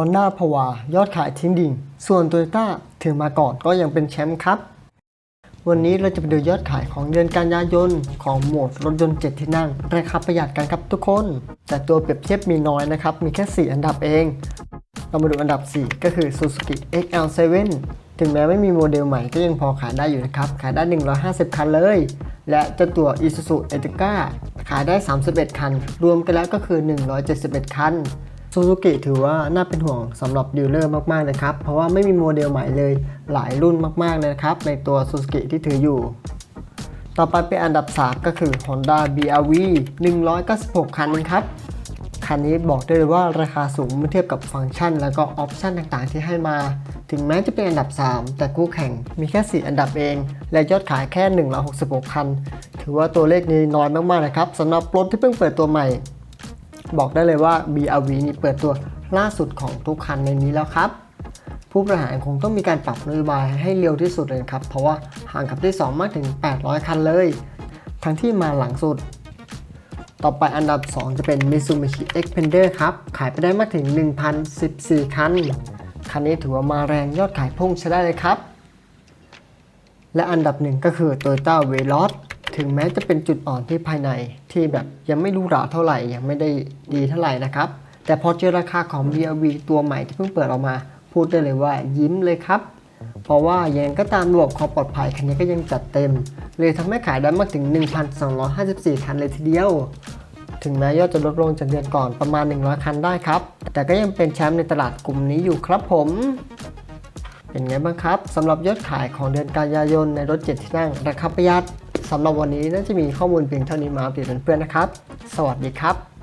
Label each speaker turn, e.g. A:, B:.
A: Honda p a w a ยอดขายทิ้งดิ่ง ส่วน Toyota ถึงมาก่อนก็ยังเป็นแชมป์ครับ วันนี้เราจะไปดูยอดขายของเดือนกันยายนของโหมดรถยนต์ 7 ที่นั่ง ราคาประหยัดกันครับทุกคน แต่ตัวเปรียบเทียบมีน้อยนะครับ มีแค่ 4 อันดับเอง เรามาดูอันดับ 4 ก็คือ Suzuki XL7 ถึงแม้ไม่มีโมเดลใหม่ก็ยังพอขายได้อยู่นะครับ ขายได้ 150 คันเลย และเจ้าตัว Isuzu Ertiga ขายได้ 31 คัน รวมกันแล้วก็คือ 171 คัน ซูซูกิถือว่าน่าเป็นห่วงสำหรับดีลเลอร์มากๆนะครับ เพราะว่าไม่มีโมเดลใหม่เลยหลายรุ่นมากๆเลยนะครับ ในตัวซูซูกิที่ถืออยู่ ต่อไปเป็นอันดับ 3 ก็คือ Honda BRV 196 คันครับ คันนี้บอกได้เลยว่าราคาสูงเมื่อเทียบกับฟังก์ชัน แล้วก็ออปชันต่างๆ ที่ให้มา ถึงแม้จะเป็นอันดับ 3 แต่คู่แข่งมีแค่ 4 อันดับเอง และยอดขายแค่ 166 คัน ถือว่าตัวเลขนี้น้อยมากๆนะครับสำหรับรถที่เพิ่งเปิดตัวใหม่ บอกได้เลยว่า BRV นี่เปิดตัวล่าสุดของทุกคันในนี้แล้วครับ ผู้บริหารคงต้องมีการปรับนโยบายให้เร็วที่สุดเลยครับ เพราะว่าห่างกับที่ 2 มากถึง 800 คันเลย ทั้งที่มาหลังสุด ต่อไปอันดับ 2 จะเป็น Mitsubishi Xpander ครับ ขายไปได้มากถึง 1,014 คัน คันนี้ถือว่ามาแรงยอดขายพุ่งใช้ได้เลยครับ และอันดับหนึ่งก็คือ Toyota Veloz ถึงแม้จะเป็นจุดอ่อนที่ภายในที่แบบยังไม่รู้ราเท่าไหร่ยังไม่ได้ดีเท่าไหร่นะครับ แต่พอเจอราคาของ BRV ตัวใหม่ที่เพิ่งเปิดออกมา พูดได้เลยว่ายิ้มเลยครับ เพราะว่ายังไงก็ตามระบบความปลอดภัยคันนี้ก็ยังจัดเต็ม เลยทำให้ขายได้มากถึง 1,254 คันเลยทีเดียว ถึงแม้ยอดจะลดลงจากเดือนก่อนประมาณ 100 คันได้ครับ แต่ก็ยังเป็นแชมป์ในตลาดกลุ่มนี้อยู่ครับผมเป็นไงบ้างครับสำหรับยอดขายของเดือนกันยายนในรถ7ที่นั่งราคาประหยัด สำหรับวันนี้น่าจะมีข้อมูลเพียงเท่านี้มาอัปเดตเพื่อนๆนะครับ สวัสดีครับ